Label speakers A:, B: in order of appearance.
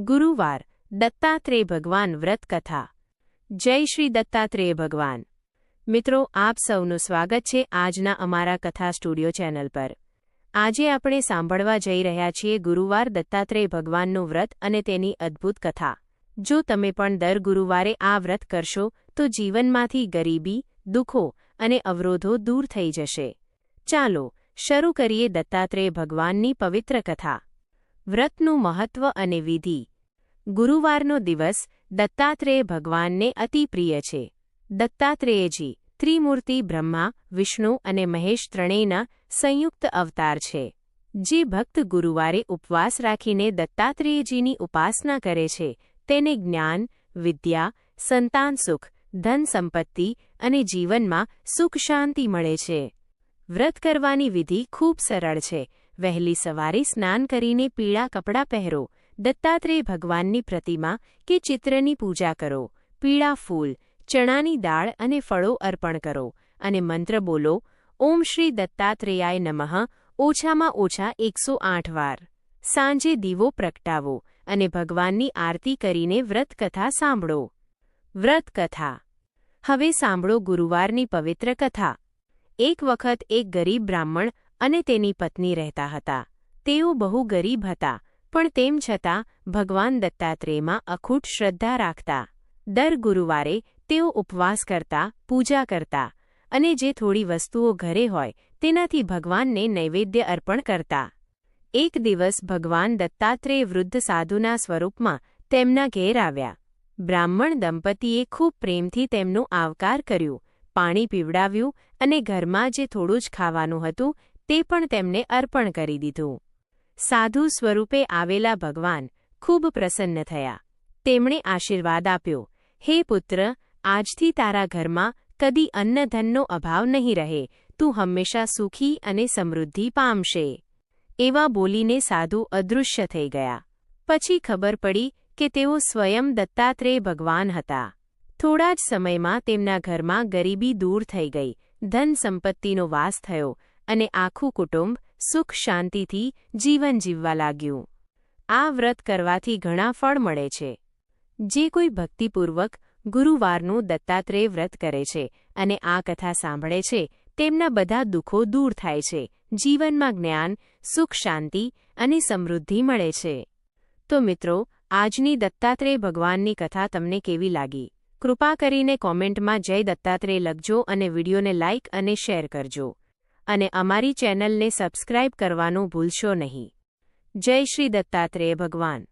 A: ગુરુવાર, દત્તાત્રેય ભગવાન વ્રત કથા જય શ્રી દત્તાત્રેય ભગવાન. મિત્રો, આપ સૌનું સ્વાગત છે આજના અમારા કથા સ્ટુડિયો ચેનલ પર. આજે આપણે સાંભળવા જઈ રહ્યા છીએ ગુરુવાર દત્તાત્રેય ભગવાનનું વ્રત અને તેની અદ્ભુત કથા. જો તમે પણ દર ગુરુવારે આ વ્રત કરશો, તો જીવનમાંથી ગરીબી, દુઃખો અને અવરોધો દૂર થઈ જશે. ચાલો, શરૂ કરીએ દત્તાત્રેય ભગવાનની પવિત્ર કથા. વ્રતનું મહત્વ અને વિધિ. ગુરુવારનો દિવસ દત્તાત્રેય ભગવાનને અતિ પ્રિય છે. દત્તાત્રેયજી ત્રિમૂર્તિ બ્રહ્મા, વિષ્ણુ અને મહેશ ત્રણેયના સંયુક્ત અવતાર છે. જે ભક્ત ગુરુવારે ઉપવાસ રાખીને દત્તાત્રેયજીની ઉપાસના કરે છે, તેને જ્ઞાન, વિદ્યા, સંતાન સુખ, ધન સંપત્તિ અને જીવનમાં સુખ શાંતિ મળે છે. વ્રત કરવાની વિધિ ખૂબ સરળ છે વહેલી સવારે સ્નાન કરીને પીળા કપડાં પહેરો. દત્તાત્રેય ભગવાનની પ્રતિમા કે ચિત્રની પૂજા કરો. પીળા ફૂલ, ચણાની દાળ અને ફળો અર્પણ કરો અને મંત્ર બોલો, ઓમ શ્રી દત્તાત્રેયાય નમઃ. ઓછામાં ઓછા એકસો આઠ વાર. સાંજે દીવો પ્રગટાવો અને ભગવાનની આરતી કરીને વ્રતકથા સાંભળો. વ્રતકથા. હવે સાંભળો ગુરુવારની પવિત્ર કથા. એક વખત એક ગરીબ બ્રાહ્મણ અને તેની પત્ની રહેતા હતા. તેઓ બહુ ગરીબ હતા, પણ તેમ છતાં ભગવાન દત્તાત્રેયમાં અખૂટ શ્રદ્ધા રાખતા. દર ગુરુવારે તેઓ ઉપવાસ કરતા, પૂજા કરતા અને જે થોડી વસ્તુઓ ઘરે હોય તેનાથી ભગવાનને નૈવેદ્ય અર્પણ કરતા. એક દિવસ ભગવાન દત્તાત્રેય વૃદ્ધ સાધુના સ્વરૂપમાં તેમના ઘેર આવ્યા. બ્રાહ્મણ દંપતીએ ખૂબ પ્રેમથી તેમનું આવકાર કર્યું, પાણી પીવડાવ્યું અને ઘરમાં જે થોડું જ ખાવાનું હતું તે પણ તેમને અર્પણ કરી દીધું. સાધુ સ્વરૂપે આવેલા ભગવાન ખૂબ પ્રસન્ન થયા. તેમણે આશીર્વાદ આપ્યો, હે પુત્ર, આજથી તારા ઘરમાં કદી અન્નધનનો અભાવ નહીં રહે, તું હંમેશા સુખી અને સમૃદ્ધિ પામશે. એવા બોલીને સાધુ અદૃશ્ય થઈ ગયા. પછી ખબર પડી કે તેઓ સ્વયં દત્તાત્રેય ભગવાન હતા. થોડા જ સમયમાં તેમના ઘરમાં ગરીબી દૂર થઈ ગઈ. ધન સંપત્તિનો વાસ થયો. અને આખું કુટુંબ સુખ શાંતિથી જીવન જીવવા લાગ્યું. આ વ્રત કરવાથી ઘણા ફળ મળે છે. જે કોઈ ભક્તિપૂર્વક ગુરુવારનું દત્તાત્રેય વ્રત કરે છે અને આ કથા સાંભળે છે, તેમના બધા દુઃખો દૂર થાય છે, જીવનમાં જ્ઞાન, સુખ શાંતિ અને સમૃદ્ધિ મળે છે. તો મિત્રો, આજની દત્તાત્રેય ભગવાનની કથા તમને કેવી લાગી? કૃપા કરીને કોમેન્ટમાં જય દત્તાત્રેય લખજો અને વિડીયોને લાઇક અને શેર કરજો. અને અમારી ચેનલને સબસ્ક્રાઇબ કરવાનું ભૂલશો નહીં. જય શ્રી દત્તાત્રેય ભગવાન.